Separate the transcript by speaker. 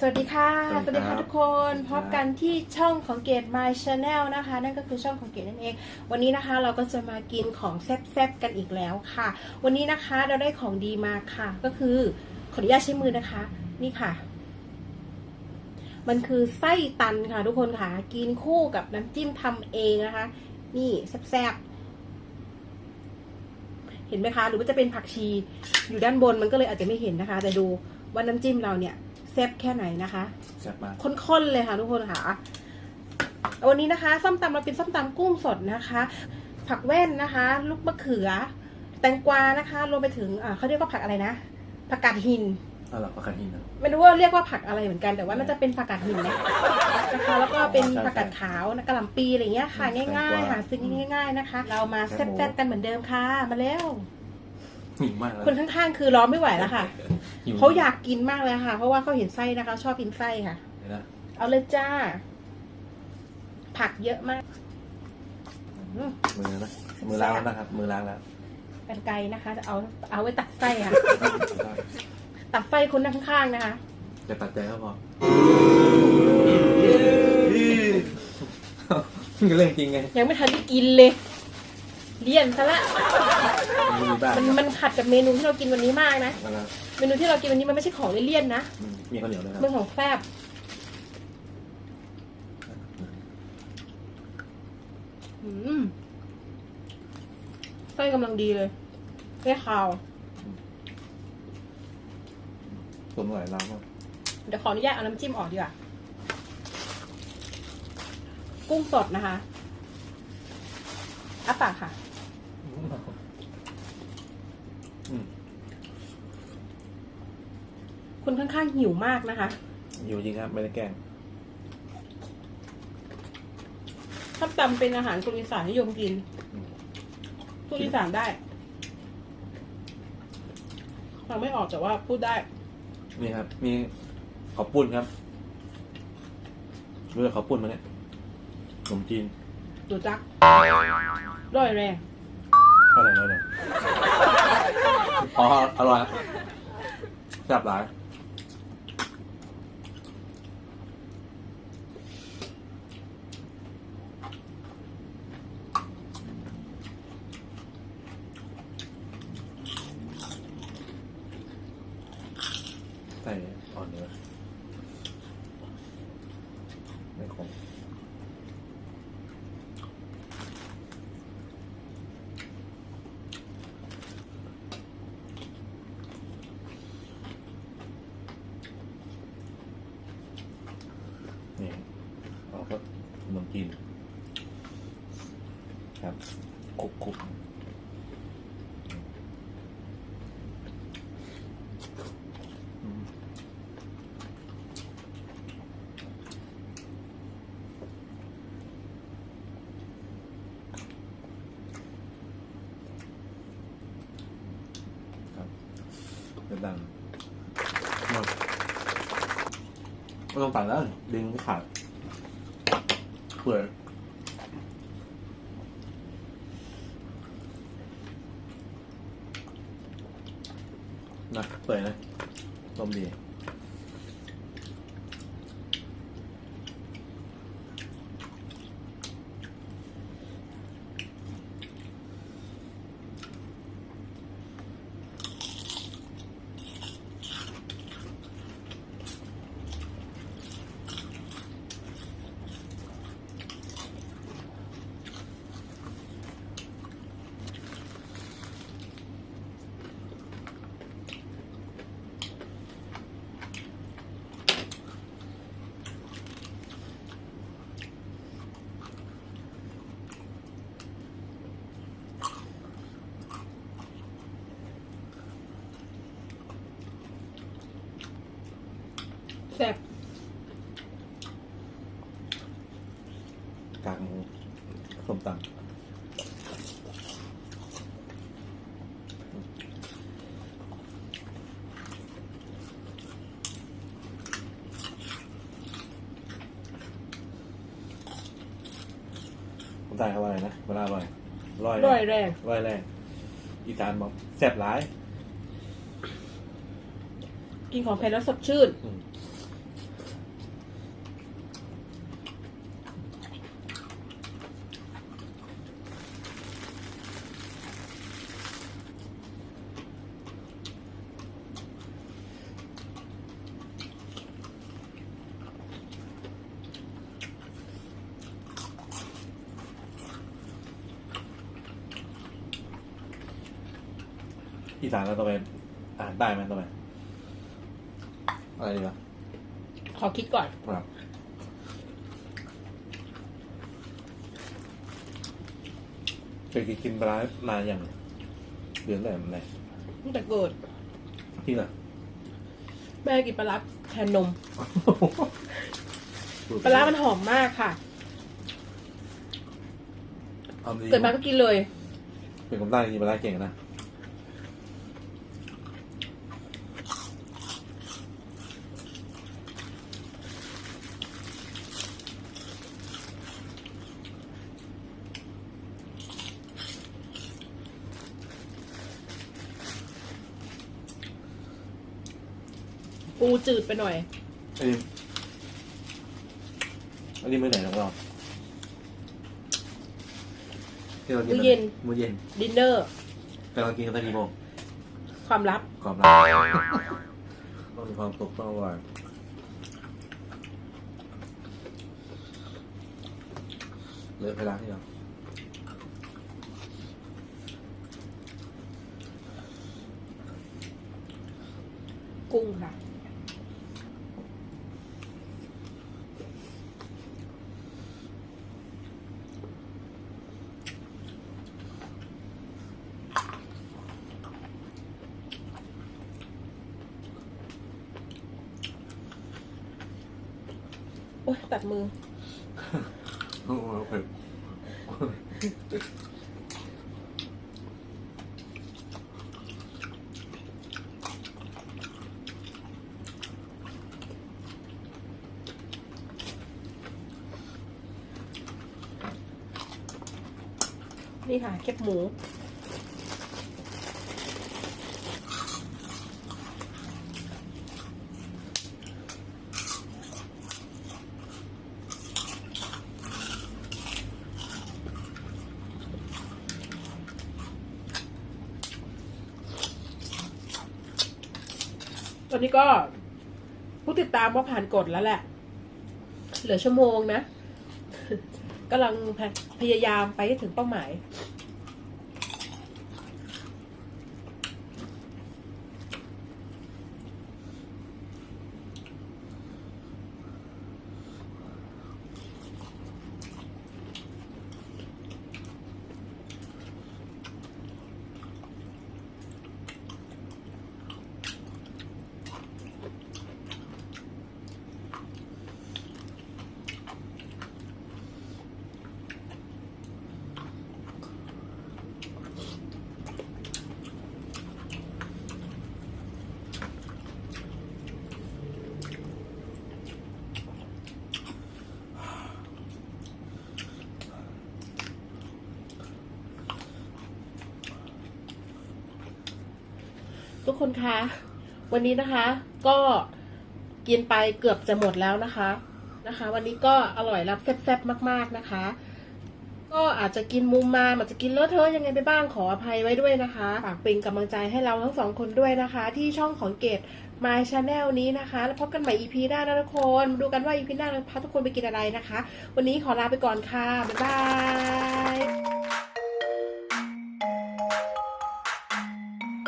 Speaker 1: สวัสดีค่ะ
Speaker 2: สวัสดีครับ
Speaker 1: ทุกคน พบกันที่ช่องของเกด My Channel นะคะ นั่นก็คือช่องของเกดนั่นเอง วันนี้นะคะเราก็จะมากินของแซ่บๆกันอีกแล้วค่ะ วันนี้นะคะเราได้ของดีมาค่ะ ก็คือขออนุญาตใช้มือนะคะ นี่ค่ะ มันคือไส้ตันค่ะทุกคนค่ะ กินคู่กับน้ำจิ้มทำเองนะคะ นี่แซ่บๆ เห็นไหมคะ หรือว่าจะเป็นผักชี อยู่ด้านบนมันก็เลยอาจจะไม่เห็นนะคะ แต่ดูว่าน้ำจิ้มเราเนี่ยแซ่บแค่ไหนนะคะ
Speaker 2: แซ่บมาก
Speaker 1: ข้นๆเลยค่ะทุกคนค่ะ วันนี้นะคะส้มตำเราเป็นส้มตำกุ้งสดนะคะ ผักแว่นนะคะ ลูกมะเขือ แตงกวานะคะรวมไปถึงอ่าเขาเรียกว่าผักอะไรนะผักกาดหิน
Speaker 2: อร่อยปลากระทินนะ
Speaker 1: ไม่รู้ว่าเรียกว่าผักอะไรเหมือนกัน แต่ว่าน่าจะเป็นผักกาดหินนะนะคะ แล้วก็เป็นผักกาดขาวนะกะหล่ำปีอะไรเงี้ยค่ะง่ายๆหาซื้อง่าย ๆนะคะ เรามาแซ่บๆกันเหมือนเดิมค่ะมาเร็ว
Speaker 2: หิวมากเลย
Speaker 1: คนข้างๆ คือรอไม่ไหวแล้วค่ะ
Speaker 2: หิว
Speaker 1: เขาอยาก กินมากเลยค่ะ เพราะว่าเขาเห็นไส้นะคะ ชอบกินไส้ค่ะ
Speaker 2: เห็นนะ
Speaker 1: เอาเลยจ้า ผักเยอะมากอืม
Speaker 2: มือนะมือล้างแล้วนะครับ มือล้างแล้ว
Speaker 1: กันไกลนะคะ จะเอาเอาไว้ตัดไส้ค่ะ ตัดไส้คนข้างๆนะคะ
Speaker 2: จะตัดใจก็พอเรื่องจริงไง
Speaker 1: ยังไม่ทันได้กินเลยเลี่ยนซะละ
Speaker 2: มีบ้าง
Speaker 1: มันมันขัดกับเมนูที่เรากินวันนี้มากนะ
Speaker 2: มาแล้ว
Speaker 1: เมนูที่เรากินวันนี้มันไม่ใช่ของเลี่ยนๆนะ
Speaker 2: อืมมีข้าวเหนียวด้วยครับ
Speaker 1: มันของแฟบอืมไส้กำลังดีเลยไม่คาว
Speaker 2: ต้มอร่อยล้างมาก
Speaker 1: เดี๋ยวขออนุญาตเอาน้ำจิ้มออกดีกว่า กุ้งสดนะคะอะปากค่ะ
Speaker 2: อืม
Speaker 1: คุณค่อนข้างหิวมากนะคะ
Speaker 2: หิวจริงครับไม่ได้แกล้ง
Speaker 1: ข้าวตำเป็นอาหารคนอีสานนิยมกิน
Speaker 2: อืม
Speaker 1: พูดอีสานได้ฟังไม่ออกแต่ว่าพูดได้
Speaker 2: นี่ครับ มีข้าวปุ้นครับรู้จักข้าวปุ้นไหมเนี่ยขนมจีน
Speaker 1: ดูจักร่อยแรง
Speaker 2: เท่าไหร่เท่าไหร่อ๋ออร่อยครับแซ่บหลาย ใส่อ่อนเนื้อไม่คงนี่เอาก็ขนมจีนครับคลุกคลุกอืม ครับ เดี๋ยวดังหมดไม่ต้องตัดแล้วดึงขาดเปื่อยนะเปื่อยนะต้มดี
Speaker 1: แซ่บ
Speaker 2: กากหมูส้มตำผมตายเขาว่าอะไรนะเวลาอร่อยร่อย
Speaker 1: ร่อยแรง
Speaker 2: ร่อยแรงอีสานบอกแซ่บหลาย
Speaker 1: กินของเผ็ดแล้วสดชื่น
Speaker 2: อืม อีสานเราต้องไปอ่านได้ไหมต้องไปอะไรดีวะ
Speaker 1: ขอคิดก่อน
Speaker 2: ครับเคยกินปลาร้ามาอย่างเดือนแต่ไหน
Speaker 1: ตั้งแต่เกิด
Speaker 2: ที่ไหน
Speaker 1: แม่กินปลาร้าแทนนม ปลาร้ามันหอมมากค่ะ
Speaker 2: เอาดี
Speaker 1: เกิดมาก็กินเลย
Speaker 2: เป็นคนใต้กินปลาร้าเก่งนะ
Speaker 1: ปูจืดไปหน่อย
Speaker 2: อันนี้อันนี้มื้อไหนของเราที่เรากิ
Speaker 1: มื้อเย็น
Speaker 2: มื้อเย็น
Speaker 1: ดินเนอร์
Speaker 2: กำลังกินกันตั้งกี่โมง
Speaker 1: ความลับ
Speaker 2: ความรักต้องมีความสุขต้องอร่อยเลิกไปล้างที่เรา
Speaker 1: กุ้งค่ะ โอ๊ยตัดมือ
Speaker 2: โอ้โหเผ็ด
Speaker 1: นี่ค่ะเก็บหมู ตอนนี้ก็ผู้ติดตามว่าผ่านกดแล้วแหละ เหลือชั่วโมงนะกำลังพยายามไปให้ถึงเป้าหมาย ทุกคนคะ วันนี้นะคะ ก็กินไปเกือบจะหมดแล้วนะคะนะคะ วันนี้ก็อร่อยรับแซ่บๆมาก ๆนะคะ ก็อาจจะกินมุมมาอาจจะกินเลอะเทอะยังไงไปบ้างขออภัยไว้ด้วยนะคะฝากเป็นกำลังใจให้เราทั้งสองคนด้วยนะคะ ที่ช่องของเกด My Channel นี้นะคะ แล้วพบกันใหม่ EP หน้านะทุกคนดูกันว่า EP หน้าเราพาทุกคนไปกินอะไรนะคะ วันนี้ขอลาไปก่อนค่ะบ๊ายบาย